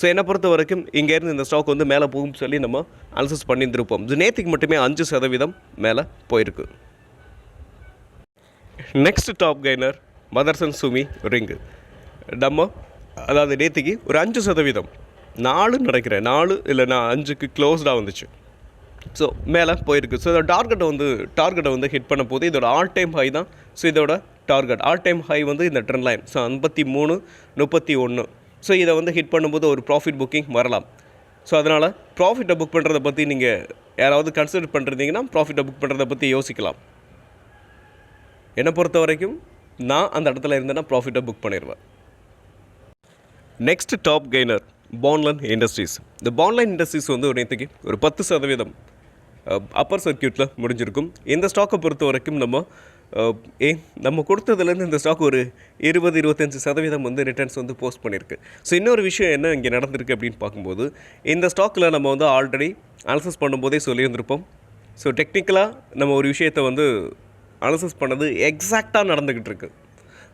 ஸோ என்னை பொறுத்த வரைக்கும் இங்கேருந்து இந்த ஸ்டாக் வந்து மேலே போகும் சொல்லி நம்ம அனாலிசிஸ் பண்ணியிருந்திருப்போம் இது நேற்றுக்கு மட்டுமே அஞ்சு சதவீதம் மேலே போயிருக்கு. Next top gainer Motherson Sumi ring நம்ம அதாவது நேற்றுக்கு ஒரு அஞ்சு சதவீதம் நாலுன்னு நினைக்கிறேன் நாலு இல்லை நான் அஞ்சுக்கு க்ளோஸ்டாக வந்துச்சு. ஸோ மேலே போயிருக்கு. ஸோ இதோட டார்கெட்டை வந்து டார்கெட்டை வந்து ஹிட் பண்ண போது இதோட ஆல் டைம் ஹை தான். ஸோ இதோட டார்கெட் ஆல் டைம் ஹை வந்து இந்த ட்ரெண்ட் லைன் ஸோ ஐம்பத்தி மூணு முப்பத்தி ஒன்று ஸோ இதை வந்து ஹிட் பண்ணும்போது ஒரு ப்ராஃபிட் புக்கிங் வரலாம். ஸோ அதனால் ப்ராஃபிட்டை புக் பண்ணுறதை பற்றி நீங்கள் யாராவது கன்சிடர் பண்ணுறீங்கன்னா ப்ராஃபிட்டை புக் பண்ணுறதை பற்றி யோசிக்கலாம். என்னை பொறுத்த வரைக்கும் நான் அந்த இடத்துல இருந்தேன்னா ப்ராஃபிட்டை புக் பண்ணிடுவேன் next top gainer Panline industries இந்த பான்லைன் இண்டஸ்ட்ரீஸ் வந்து ஒரு நேற்றுக்கு ஒரு பத்து சதவீதம் அப்பர் சர்க்கியூட்டில் முடிஞ்சிருக்கும். இந்த ஸ்டாக்கை பொறுத்த வரைக்கும் நம்ம ஏ நம்ம கொடுத்ததுலேருந்து இந்த ஸ்டாக் ஒரு இருபது இருபத்தஞ்சி சதவீதம் வந்து ரிட்டர்ன்ஸ் வந்து போஸ்ட் பண்ணியிருக்கு. ஸோ இன்னொரு விஷயம் என்ன இங்கே நடந்திருக்கு அப்படின்னு பார்க்கும்போது இந்த ஸ்டாக்கில் நம்ம வந்து ஆல்ரெடி அனலிசிஸ் பண்ணும்போதே சொல்லியிருந்திருப்போம். ஸோ டெக்னிக்கலாக நம்ம ஒரு விஷயத்தை வந்து அனலிசிஸ் பண்ணது எக்ஸாக்டாக நடந்துக்கிட்டு இருக்குது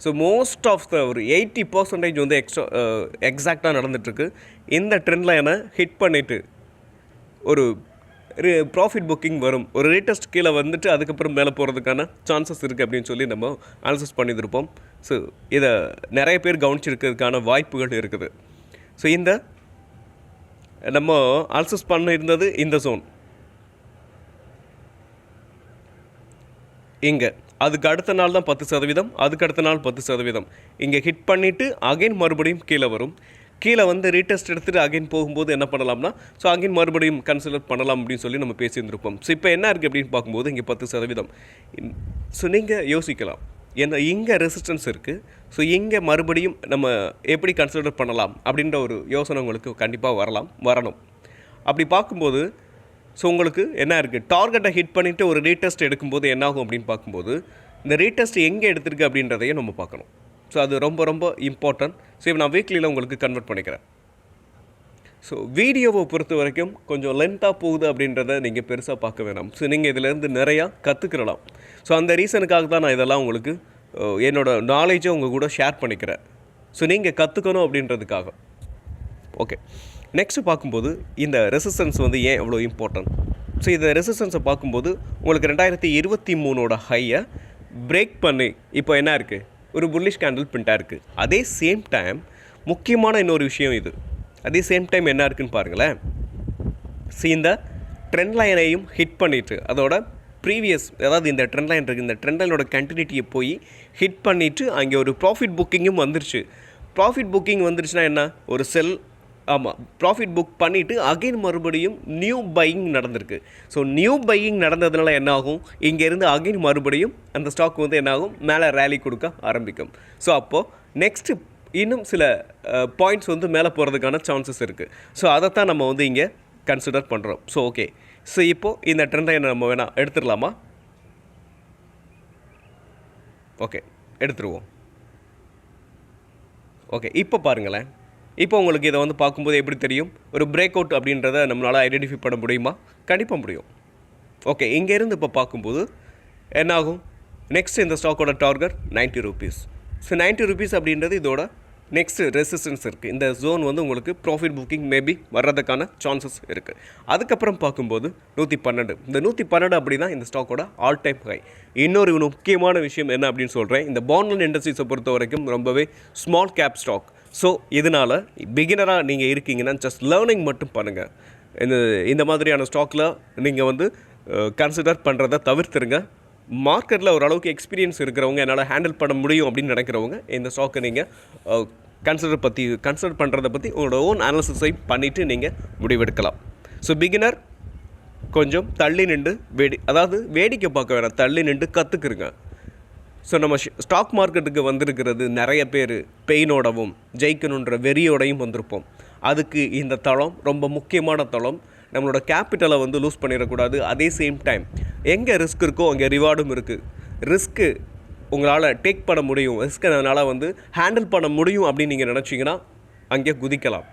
ஸோ மோஸ்ட் ஆஃப் த ஒரு எயிட்டி பர்சன்டேஜ் வந்து எக்ஸ்ட்ரா uh, எக்ஸாக்டாக நடந்துகிட்ருக்கு இந்த ட்ரெண்டில் என்னை ஹிட் பண்ணிவிட்டு ஒரு ப்ராஃபிட் புக்கிங் வரும். ஒரு ரேட்டஸ்ட் கீழே வந்துட்டு அதுக்கப்புறம் மேலே போகிறதுக்கான சான்சஸ் இருக்குது அப்படின்னு சொல்லி நம்ம அனாலிசிஸ் பண்ணியிருப்போம் ஸோ இதை நிறைய பேர் கவனிச்சிருக்கிறதுக்கான வாய்ப்புகள் இருக்குது. ஸோ இந்த நம்ம அனாலிசிஸ் பண்ணியிருந்தது இந்த ஜோன் இங்கே. அதுக்கு அடுத்த நாள் தான் பத்து சதவீதம் அதுக்கு அடுத்த நாள் பத்து சதவீதம். இங்கே ஹிட் பண்ணிவிட்டு அகைன் மறுபடியும் கீழே வரும். கீழே வந்து ரீடெஸ்ட் எடுத்துகிட்டு அகைன் போகும்போது என்ன பண்ணலாம்னா ஸோ அகைன் மறுபடியும் கன்சிடர் பண்ணலாம் அப்படின்னு சொல்லி நம்ம பேசியிருந்திருப்போம். ஸோ இப்போ என்ன இருக்குது அப்படின்னு பார்க்கும்போது இங்கே பத்து சதவீதம். ஸோ நீங்கள் யோசிக்கலாம். ஏன்னா இங்கே ரெசிஸ்டன்ஸ் இருக்குது ஸோ இங்கே மறுபடியும் நம்ம எப்படி கன்சிடர் பண்ணலாம் அப்படின்ற ஒரு யோசனை உங்களுக்கு கண்டிப்பாக வரலாம் வரணும். அப்படி பார்க்கும்போது ஸோ உங்களுக்கு என்ன இருக்குது டார்கெட்டை ஹிட் பண்ணிவிட்டு ஒரு ரீடெஸ்ட் எடுக்கும்போது என்னாகும் அப்படின்னு பார்க்கும்போது இந்த ரீடெஸ்ட் எங்கே எடுத்திருக்கு அப்படின்றதையும் நம்ம பார்க்கணும். ஸோ அது ரொம்ப ரொம்ப இம்பார்ட்டன்ட் ஸோ இப்போ நான் வீக்லியில் உங்களுக்கு கன்வெர்ட் பண்ணிக்கிறேன். ஸோ வீடியோவை பொறுத்த வரைக்கும் கொஞ்சம் லென்த்தாக போகுது அப்படின்றத நீங்கள் பெருசாக பார்க்க வேணாம். ஸோ நீங்கள் இதிலேருந்து நிறையா கற்றுக்கிறலாம் ஸோ அந்த ரீசனுக்காக தான் நான் இதெல்லாம் உங்களுக்கு என்னோடய என்னோட நாலேஜை உங்கள் கூட ஷேர் பண்ணிக்கிறேன். ஸோ நீங்கள் கற்றுக்கணும் அப்படின்றதுக்காக. ஓகே நெக்ஸ்ட் பார்க்கும்போது இந்த ரெசிஸ்டன்ஸ் வந்து ஏன் எவ்வளோ இம்பார்ட்டன்ட் ஸோ இந்த ரெசிஸ்டன்ஸை பார்க்கும்போது உங்களுக்கு ரெண்டாயிரத்தி இருபத்தி மூணோட ஹையை பிரேக் பண்ணி இப்போ என்ன இருக்குது ஒரு புல்லிஷ் கேண்டில் பிரிண்டாக இருக்குது அதே சேம் டைம் முக்கியமான இன்னொரு விஷயம் இது. அதே சேம் டைம் என்ன இருக்குன்னு பாருங்களேன். ஸோ இந்த ட்ரெண்ட் லைனையும் ஹிட் பண்ணிட்டு அதோட ப்ரீவியஸ் அதாவது இந்த ட்ரெண்ட் லைன் இருக்குது இந்த ட்ரெண்ட் லைனோட கண்டினியூட்டியை போய் ஹிட் பண்ணிவிட்டு அங்கே ஒரு ப்ராஃபிட் புக்கிங்கும் வந்துருச்சு. ப்ராஃபிட் புக்கிங் வந்துருச்சுன்னா என்ன? ஒரு செல் ஆமாம் ப்ராஃபிட் புக் பண்ணிவிட்டு அகைன் மறுபடியும் நியூ பையிங் நடந்திருக்கு. ஸோ நியூ பையிங் நடந்ததுனால என்ன ஆகும் இங்கேருந்து அகைன் மறுபடியும் அந்த ஸ்டாக் வந்து என்ன ஆகும் மேலே ரேலி கொடுக்க ஆரம்பிக்கும். ஸோ அப்போது நெக்ஸ்ட்டு இன்னும் சில பாயிண்ட்ஸ் வந்து மேலே போகிறதுக்கான சான்சஸ் இருக்குது ஸோ அதைத்தான் நம்ம வந்து இங்கே கன்சிடர் பண்ணுறோம் ஸோ ஓகே ஸோ இப்போது இந்த ட்ரெண்டை நம்ம வேணால் எடுத்துடலாமா? ஓகே எடுத்துருவோம். ஓகே இப்போ பாருங்களேன். இப்போ உங்களுக்கு இதை வந்து பார்க்கும்போது எப்படி தெரியும்? ஒரு பிரேக் அவுட் அப்படின்றத நம்மளால் ஐடென்டிஃபை பண்ண முடியுமா? கண்டிப்பாக முடியும். ஓகே இங்கேருந்து இப்போ பார்க்கும்போது என்னாகும்? நெக்ஸ்ட் இந்த ஸ்டாக்கோட டார்கெட் 90 ருபீஸ் ஸோ 90 ருபீஸ் அப்படின்றது இதோட நெக்ஸ்ட் ரெசிஸ்டன்ஸ் இருக்குது இந்த ஜோன் வந்து உங்களுக்கு ப்ராஃபிட் புக்கிங் மேபி வர்றதுக்கான சான்சஸ் இருக்குது அதுக்கப்புறம் பார்க்கும்போது நூற்றி பன்னெண்டு. இந்த நூற்றி பன்னெண்டு அப்படி தான் இந்த ஸ்டாக்கோட ஆல் டைம் ஹை இன்னொரு முக்கியமான விஷயம் என்ன அப்படின்னு சொல்கிறேன் இந்த பாண்ட்லன் இண்டஸ்ட்ரீஸை பொறுத்த வரைக்கும் ரொம்பவே ஸ்மால் கேப் ஸ்டாக் ஸோ இதனால் பிகினராக நீங்கள் இருக்கீங்கன்னா ஜஸ்ட் லேர்னிங் மட்டும் பண்ணுங்கள் இந்த இந்த மாதிரியான ஸ்டாக்கில் நீங்கள் வந்து கன்சிடர் பண்ணுறதை தவிர்த்துருங்க. மார்க்கெட்டில் ஓரளவுக்கு எக்ஸ்பீரியன்ஸ் இருக்கிறவங்க என்னால் ஹேண்டில் பண்ண முடியும் அப்படின்னு நினைக்கிறவங்க இந்த ஸ்டாக்கை நீங்கள் கன்சிடர் பற்றி கன்சிடர் பண்ணுறதை பற்றி உங்களோட ஓன் அனாலிசிஸை பண்ணிவிட்டு நீங்கள் முடிவெடுக்கலாம். ஸோ பிகினர் கொஞ்சம் தள்ளி நின்று வேடி அதாவது வேடிக்கை பார்க்க வேணாம் தள்ளி நின்று கற்றுக்குருங்க ஸோ நம்ம ஸ்டாக் மார்க்கெட்டுக்கு வந்திருக்கிறது நிறைய பேர் பெயினோடவும் ஜெயிக்கணுன்ற வெறியோடையும் வந்திருப்போம். அதுக்கு இந்த தளம் ரொம்ப முக்கியமான தளம். நம்மளோட கேபிட்டலை வந்து லூஸ் பண்ணிடக்கூடாது. அதே சேம் டைம் எங்கே ரிஸ்க் இருக்கோ அங்கே ரிவார்டும் இருக்குது ரிஸ்க்கு உங்களால் டேக் பண்ண முடியும். ரிஸ்க்கை அதனால் வந்து ஹேண்டில் பண்ண முடியும் அப்படின்னு நீங்கள் நினச்சிங்கன்னா அங்கே குதிக்கலாம்.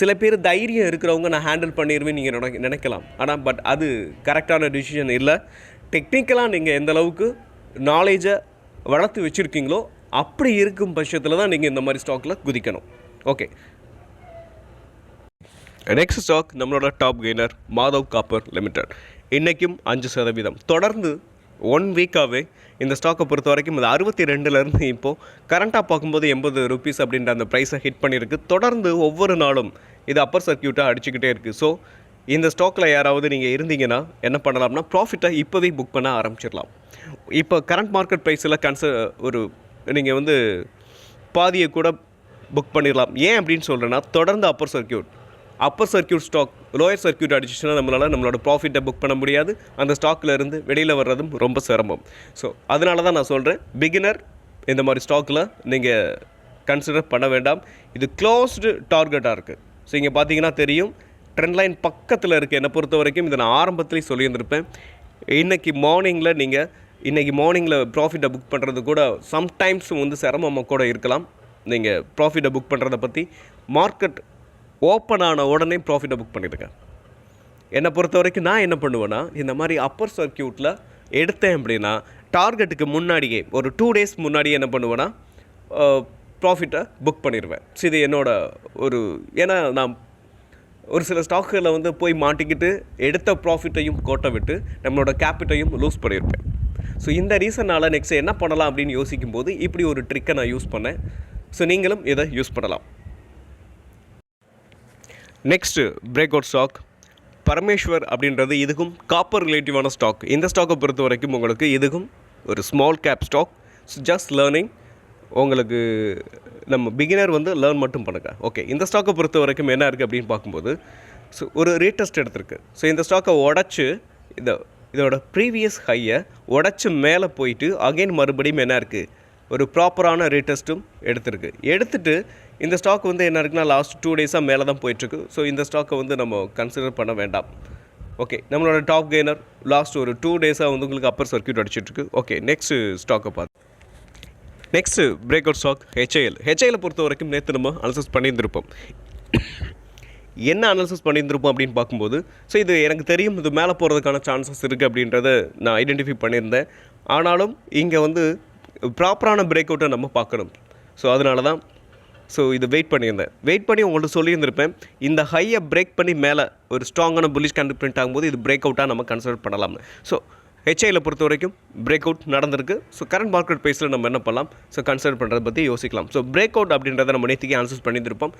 சில பேர் தைரியம் இருக்கிறவங்க நான் ஹேண்டில் பண்ணிடுவேன் நீங்கள் நினைக்கலாம். ஆனால் பட் அது கரெக்டான டிசிஷன் இல்லை. டெக்னிக்கலாக நீங்கள் எந்த அளவுக்கு நாலேஜை வளர்த்து வச்சுருக்கீங்களோ அப்படி இருக்கும் பட்சத்தில் தான் நீங்கள் இந்த மாதிரி ஸ்டாக்கில் குதிக்கணும். ஓகே நெக்ஸ்ட் ஸ்டாக் நம்மளோட top gainer Madhav copper limited இன்றைக்கும் அஞ்சு சதவீதம். தொடர்ந்து ஒன் வீக்காகவே இந்த ஸ்டாக்கை பொறுத்த வரைக்கும் இது அறுபத்தி ரெண்டுலேருந்து இப்போது கரண்ட்டாக பார்க்கும்போது எண்பது ருபீஸ் அப்படின்ற அந்த ப்ரைஸை ஹிட் பண்ணியிருக்கு. தொடர்ந்து ஒவ்வொரு நாளும் இது அப்பர் சர்க்கியூட்டாக அடிச்சுக்கிட்டே இருக்குது ஸோ இந்த ஸ்டாக்கில் யாராவது நீங்கள் இருந்தீங்கன்னா என்ன பண்ணலாம்னா ப்ராஃபிட்டை இப்போவே புக் பண்ண ஆரம்பிச்சிடலாம். இப்போ கரண்ட் மார்க்கெட் ப்ரைஸில் கன்சர் ஒரு நீங்கள் வந்து பாதியை கூட புக் பண்ணிடலாம். ஏன் அப்படின்னு சொல்கிறேன்னா தொடர்ந்து upper circuit upper circuit stock lower circuit அடிச்சிச்சுன்னா நம்மளால் நம்மளோட ப்ராஃபிட்டை புக் பண்ண முடியாது. அந்த ஸ்டாக்கில் இருந்து வெளியில் வர்றதும் ரொம்ப சிரமம். ஸோ அதனால தான் நான் சொல்கிறேன் பிகினர் இந்த மாதிரி ஸ்டாக்கில் நீங்கள் கன்சிடர் பண்ண வேண்டாம். இது க்ளோஸ்டு டார்கெட்டாக இருக்குது ஸோ இங்கே பார்த்தீங்கன்னா தெரியும் ட்ரெண்ட் லைன் பக்கத்தில் இருக்குது என்னை பொறுத்த வரைக்கும் இதை நான் ஆரம்பத்துலேயும் சொல்லியிருந்திருப்பேன். இன்றைக்கி மார்னிங்கில் நீங்கள் இன்றைக்கி மார்னிங்கில் ப்ராஃபிட்டை புக் பண்ணுறது கூட சம்டைம்ஸ் வந்து சிரமமாக கூட இருக்கலாம். நீங்கள் ப்ராஃபிட்டை புக் பண்ணுறதை பற்றி மார்க்கெட் ஓப்பன் ஆன உடனே ப்ராஃபிட்டை புக் பண்ணிடுங்க. என்னை பொறுத்த வரைக்கும் நான் என்ன பண்ணுவேன்னா இந்த மாதிரி அப்பர் சர்க்கியூட்டில் எடுத்தேன் அப்படின்னா டார்கெட்டுக்கு முன்னாடியே ஒரு டூ டேஸ் முன்னாடியே என்ன பண்ணுவேன்னா ப்ராஃபிட்டை புக் பண்ணிடுவேன். ஸோ இது என்னோடய ஒரு ஏன்னா நான் ஒரு சில ஸ்டாக்குகளில் வந்து போய் மாட்டிக்கிட்டு எடுத்த ப்ராஃபிட்டையும் கோட்டை விட்டு நம்மளோட கேபிட்டையும் லூஸ் பண்ணியிருப்பேன். ஸோ இந்த ரீசனால் நெக்ஸ்ட் என்ன பண்ணலாம் அப்படின்னு யோசிக்கும்போது இப்படி ஒரு ட்ரிக்கை நான் யூஸ் பண்ணேன். ஸோ நீங்களும் இதை யூஸ் பண்ணலாம். Next break out stock Parameswar அப்படின்றது இதுக்கும் காப்பர் ரிலேட்டிவான ஸ்டாக் இந்த ஸ்டாக்கை பொறுத்த வரைக்கும் உங்களுக்கு இதுக்கும் ஒரு small cap stock just learning உங்களுக்கு நம்ம பிகினர் வந்து லேர்ன் மட்டும் பண்ணுங்க. ஓகே இந்த ஸ்டாக்கை பொறுத்த வரைக்கும் என்ன இருக்குது அப்படின்னு பார்க்கும்போது ஸோ ஒரு ரீடெஸ்ட் எடுத்திருக்கு. ஸோ இந்த ஸ்டாக்கை உடச்சி இந்த இதோட ப்ரீவியஸ் ஹையை உடச்சி மேலே போயிட்டு அகைன் மறுபடியும் என்ன இருக்குது ஒரு ப்ராப்பரான ரீடெஸ்ட்டும் எடுத்திருக்கு. எடுத்துட்டு இந்த ஸ்டாக் வந்து என்ன இருக்குன்னா லாஸ்ட் டூ டேஸாக மேலே தான் போயிட்டுருக்கு. ஸோ இந்த ஸ்டாக்கை வந்து நம்ம கன்சிடர் பண்ண வேண்டாம். ஓகே நம்மளோட டாப் கெய்னர் லாஸ்ட் ஒரு டூ டேஸாக வந்து உங்களுக்கு அப்பர் சர்க்கியூட் அடிச்சிட்ருக்கு ஓகே நெக்ஸ்ட்டு ஸ்டாக்கை பார்த்து next break out stock HIL HIL பொறுத்த வரைக்கும் நேற்று நம்ம அனலிசிஸ் பண்ணியிருந்திருப்போம். என்ன அனாலிசிஸ் பண்ணியிருந்திருப்போம் அப்படின்னு பார்க்கும்போது ஸோ இது எனக்கு தெரியும் இது மேலே போகிறதுக்கான சான்சஸ் இருக்குது அப்படின்றத நான் ஐடென்டிஃபை பண்ணியிருந்தேன். ஆனாலும் இங்கே வந்து ப்ராப்பரான பிரேக் அவுட்டை நம்ம பார்க்கணும். ஸோ அதனால தான் ஸோ இது வெயிட் பண்ணியிருந்தேன். வெயிட் பண்ணி உங்கள்கிட்ட சொல்லியிருந்திருப்பேன் இந்த ஹையை பிரேக் பண்ணி மேலே ஒரு ஸ்ட்ராங்கான புல்லிஷ் கண்டு பிரிண்ட் ஆகும்போது இது பிரேக் அவுட்டாக நம்ம கன்சிடர் பண்ணலாம்னு. ஸோ ஹெச்ஐயில் பொறுத்த வரைக்கும் பிரேக் அவுட் நடந்திருக்கு ஸோ கரண்ட் மார்க்கெட் ப்ரைஸில் நம்ம என்ன பண்ணலாம்? ஸோ கன்சிடர் பண்ணுறத பற்றி யோசிக்கலாம். ஸோ பிரேக் அவுட் அப்படின்றத நம்ம நேற்றுக்கே அனலிசிஸ் பண்ணியிருந்திருப்போம்.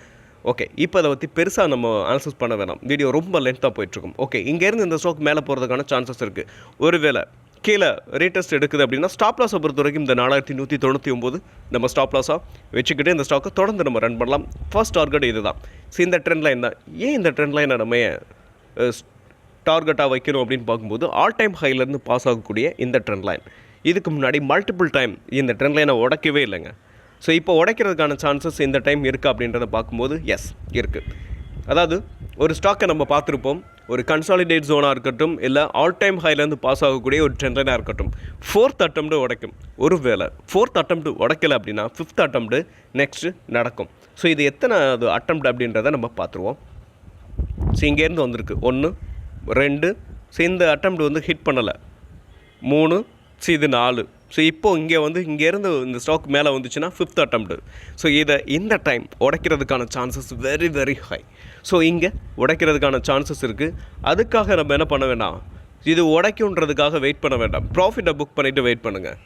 ஓகே இப்போ அதை பற்றி பெருசாக நம்ம அனலிசிஸ் பண்ண வேணாம். வீடியோ ரொம்ப லென்த்தாக போயிட்டுருக்கும். ஓகே இங்கேருந்து இந்த ஸ்டாக் மேலே போகிறதுக்கான சான்சஸ் இருக்குது ஒருவேளை கீழே ரீடெஸ்ட் எடுக்குது அப்படின்னா ஸ்டாப் லாஸை பொறுத்த வரைக்கும் இந்த நாலாயிரத்தி நூற்றி தொண்ணூற்றி ஒம்பது நம்ம ஸ்டாப் லாஸாக வச்சுக்கிட்டு இந்த ஸ்டாக்கை தொடர்ந்து நம்ம ரன் பண்ணலாம். ஃபர்ஸ்ட் டார்கெட் இது தான் ஸோ இந்த ட்ரெண்ட் லைன் தான். ஏன் இந்த ட்ரெண்ட் லைனை நம்ம டார்கெட்டாக வைக்கணும் அப்படின்னு பார்க்கும்போது ஆல் டைம் ஹைலேருந்து பாஸ் ஆகக்கூடிய இந்த ட்ரெண்ட் லைன் இதுக்கு முன்னாடி மல்டிபிள் டைம் இந்த ட்ரெண்ட் லைனை உடைக்கவே இல்லைங்க. ஸோ இப்போ உடைக்கிறதுக்கான சான்சஸ் இந்த டைம் இருக்குது அப்படின்றத பார்க்கும்போது எஸ் இருக்குது அதாவது ஒரு ஸ்டாக்கை நம்ம பார்த்துருப்போம். ஒரு கன்சாலிடேட் ஜோனாக இருக்கட்டும் இல்லை ஆல் டைம் ஹைலேருந்து பாஸ் ஆகக்கூடிய ஒரு ட்ரெண்டனாக இருக்கட்டும். ஃபோர்த் அட்டம்ப்டு உடைக்கும். ஒரு வேளை ஃபோர்த் அட்டம்ப்டு உடைக்கல அப்படின்னா ஃபிஃப்த் அட்டம்ப்டு நெக்ஸ்ட்டு நடக்கும். ஸோ இது எத்தனை அது அட்டம்ப்ட் அப்படின்றத நம்ம பார்த்துருவோம். ஸோ இங்கேருந்து வந்திருக்கு. ஒன்று ரெண்டு. ஸோ இந்த அட்டம்ப்ட் வந்து ஹிட் பண்ணலை. மூணு ஸோ இது நாலு. ஸோ இப்போ இங்கே வந்து இங்கேருந்து இந்த ஸ்டாக் மேலே வந்துச்சுன்னா ஃபிஃப்த் அட்டம்ப்ட் ஸோ இதை இந்த time உடைக்கிறதுக்கான chances very very high so இங்கே உடைக்கிறதுக்கான சான்சஸ் இருக்குது அதுக்காக நம்ம என்ன பண்ண வேண்டாம்? இது உடைக்குன்றதுக்காக வெயிட் பண்ண வேண்டாம். ப்ராஃபிட்டை புக் பண்ணிவிட்டு வெயிட் பண்ணுங்கள்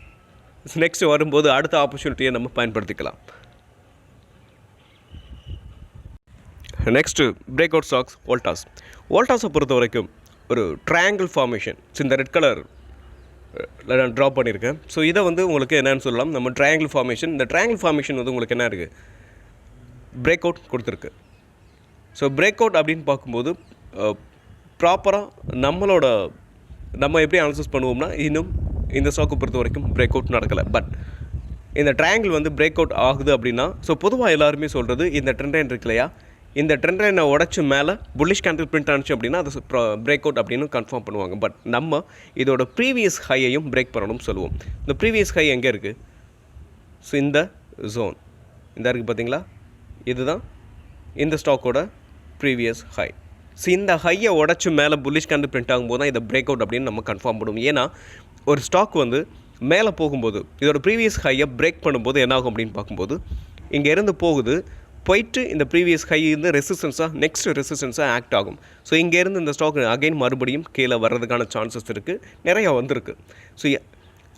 நெக்ஸ்ட் வரும்போது அடுத்த ஆப்பர்ச்சுனிட்டியை நம்ம பயன்படுத்திக்கலாம். Next break out stocks Voltas ஓல்டாஸை பொறுத்த வரைக்கும் ஒரு ட்ரையாங்கிள் ஃபார்மேஷன் இந்த ரெட் கலர் நான் ட்ரா பண்ணியிருக்கேன். ஸோ இதை வந்து உங்களுக்கு என்னென்னு சொல்லலாம். நம்ம ட்ரையாங்கிள் ஃபார்மேஷன் இந்த ட்ரையாங்கிள் ஃபார்மேஷன் வந்து உங்களுக்கு என்ன இருக்குது பிரேக் அவுட் கொடுத்துருக்கு. ஸோ பிரேக் அவுட் அப்படின்னு பார்க்கும்போது ப்ராப்பராக நம்மளோட நம்ம எப்படி அனாலிசிஸ் பண்ணுவோம்னா இன்னும் இந்த ஸ்டாக்கை பொறுத்த வரைக்கும் பிரேக் அவுட் நடக்கலை. பட் இந்த ட்ரையாங்கிள் வந்து பிரேக் அவுட் ஆகுது அப்படின்னா ஸோ பொதுவாக எல்லாருமே சொல்கிறது இந்த ட்ரெண்ட் லைன் இருக்கு இல்லையா? இந்த ட்ரெண்ட் லைனை உடச்சி மேலே புல்லிஷ் கேண்டில் பிரிண்ட் ஆனிச்சு அப்படின்னா அது பிரேக் அவுட் அப்படின்னு கன்ஃபார்ம் பண்ணுவாங்க. பட் நம்ம இதோட ப்ரீவியஸ் ஹையையும் பிரேக் பண்ணணும்னு சொல்லுவோம். இந்த ப்ரீவியஸ் ஹை எங்கே இருக்குது ஸோ இந்த ஜோன் இந்த இருக்குது பார்த்தீங்களா இதுதான் இந்த ஸ்டாக்கோட ப்ரீவியஸ் ஹை ஸோ இந்த ஹையை உடச்சி மேலே புல்லிஷ் கேண்டில் பிரிண்ட் ஆகும்போது தான் இதை பிரேக் அவுட் அப்படின்னு நம்ம கன்ஃபார்ம் பண்ணுவோம். ஏன்னா ஒரு ஸ்டாக் வந்து மேலே போகும்போது இதோட ப்ரீவியஸ் ஹையை பிரேக் பண்ணும்போது என்ன ஆகும் அப்படின்னு பார்க்கும்போது இங்கே இருந்து போகுது போயிட்டு இந்த ப்ரீவியஸ் ஹை இருந்து ரெசிஸ்டன்ஸாக நெக்ஸ்ட் ரெசிஸ்டன்ஸாக ஆக்ட் ஆகும். ஸோ இங்கேருந்து இந்த ஸ்டாக் அகைன் மறுபடியும் கீழே வர்றதுக்கான சான்சஸ் இருக்குது நிறையா வந்திருக்கு. ஸோ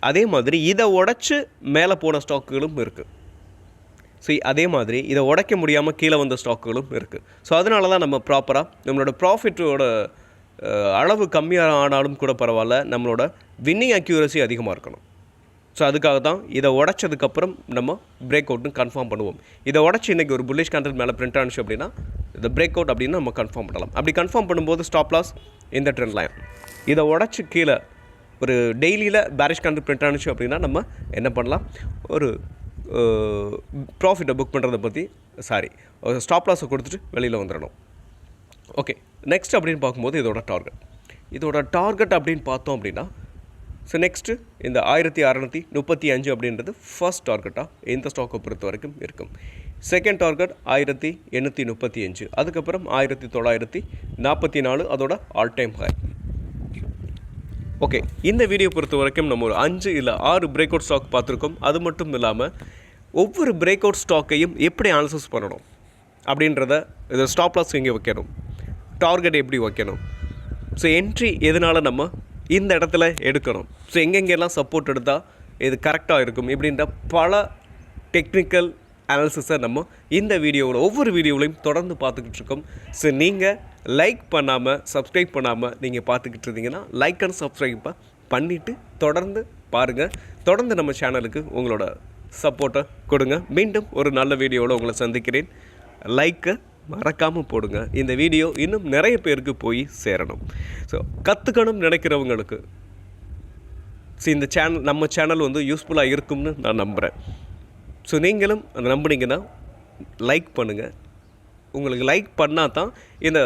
அதே மாதிரி இதை உடச்சி மேலே போன ஸ்டாக்குகளும் இருக்குது ஸோ அதே மாதிரி இதை உடைக்க முடியாமல் கீழே வந்த ஸ்டாக்குகளும் இருக்குது ஸோ அதனால தான் நம்ம ப்ராப்பராக நம்மளோட ப்ராஃபிட்டோட அளவு கம்மியாக ஆனாலும் கூட பரவாயில்ல நம்மளோட வின்னிங் அக்யூரசி அதிகமாக இருக்கணும். ஸோ அதுக்காக தான் இதை உடச்சதுக்கப்புறம் நம்ம பிரேக் அவுட்னு கன்ஃபார்ம் பண்ணுவோம். இதை உடச்சி இன்றைக்கி ஒரு புல்லிஷ் கண்ட்ரல் மேலே பிரிண்ட் ஆனிச்சு அப்படின்னா இந்த பிரேக் அவுட் அப்படின்னு நம்ம கன்ஃபார்ம் பண்ணலாம். அப்படி கன்ஃபார்ம் பண்ணும்போது ஸ்டாப் லாஸ் இந்த ட்ரெண்ட் லைன் இதை உடச்சி கீழே ஒரு டெய்லியில் பேரிஷ் கண்ட்ரல் பிரிண்ட் ஆனிச்சு அப்படின்னா நம்ம என்ன பண்ணலாம்? ஒரு ப்ராஃபிட்டை புக் பண்ணுறதை பற்றி சாரி ஸ்டாப் லாஸை கொடுத்துட்டு வெளியில் வந்துடணும் ஓகே நெக்ஸ்ட் அப்படின்னு பார்க்கும்போது இதோட டார்கெட் இதோட டார்கெட் அப்படின்னு பார்த்தோம் அப்படின்னா ஸோ நெக்ஸ்ட்டு இந்த ஆயிரத்தி அறநூற்றி முப்பத்தி அஞ்சு அப்படின்றது ஃபர்ஸ்ட் டார்கெட்டாக இந்த ஸ்டாக்கை பொறுத்த வரைக்கும் இருக்கும். செகண்ட் டார்கெட் ஆயிரத்தி எண்ணூற்றி முப்பத்தி அஞ்சு. அதுக்கப்புறம் ஆயிரத்தி தொள்ளாயிரத்தி நாற்பத்தி நாலு அதோட ஆல் டைம் ஹை ஓகே இந்த வீடியோ பொறுத்த வரைக்கும் நம்ம ஒரு அஞ்சு இல்லை ஆறு பிரேக் அவுட் ஸ்டாக் பார்த்துருக்கோம். அது மட்டும் இல்லாமல் ஒவ்வொரு பிரேக் அவுட் ஸ்டாக்கையும் எப்படி அனாலிசிஸ் பண்ணணும் அப்படின்றத இதை ஸ்டாப் லாஸ் எங்கே வைக்கணும். டார்கெட் எப்படி வைக்கணும்? ஸோ என்ட்ரி எதனால் நம்ம இந்த இடத்துல எடுக்கணும். ஸோ எங்கெங்கெல்லாம் சப்போர்ட் எடுத்தால் இது கரெக்டாக இருக்கும் இப்படின்ற பல டெக்னிக்கல் அனாலிசிஸை நம்ம இந்த வீடியோவில் ஒவ்வொரு வீடியோவிலையும் தொடர்ந்து பார்த்துக்கிட்டு இருக்கோம். ஸோ நீங்கள் லைக் பண்ணாமல் சப்ஸ்கிரைப் பண்ணாமல் நீங்கள் பார்த்துக்கிட்டு இருந்தீங்கன்னா லைக் அண்ட் சப்ஸ்கிரைப்பை பண்ணிவிட்டு தொடர்ந்து பாருங்கள் தொடர்ந்து நம்ம சேனலுக்கு உங்களோட சப்போர்ட்டை கொடுங்க. மீண்டும் ஒரு நல்ல வீடியோவில் உங்களை சந்திக்கிறேன். லைக்கை மறக்காமல் போடுங்க. இந்த வீடியோ இன்னும் நிறைய பேருக்கு போய் சேரணும். ஸோ கற்றுக்கணும் நினைக்கிறவங்களுக்கு ஸோ இந்த சேனல் நம்ம சேனல் வந்து யூஸ்ஃபுல்லாக இருக்கும்னு நான் நம்புகிறேன் ஸோ நீங்களும் அதை நம்புனீங்கன்னா லைக் பண்ணுங்கள் உங்களுக்கு லைக் பண்ணால் தான் இந்த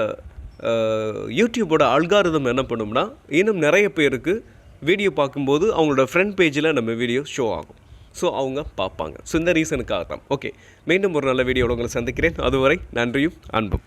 யூடியூபோட அல்காரிதம் என்ன பண்ணும்னா இன்னும் நிறைய பேருக்கு வீடியோ பார்க்கும்போது அவங்களோட ஃப்ரண்ட் பேஜில் நம்ம வீடியோ ஷோ ஆகும். ஸோ அவங்க பார்ப்பாங்க. ஸோ இந்த ரீசனுக்காக தான் ஓகே மீண்டும் ஒரு நல்ல வீடியோவில் உங்களை சந்திக்கிறேன். அதுவரை நன்றியும் அன்பும்.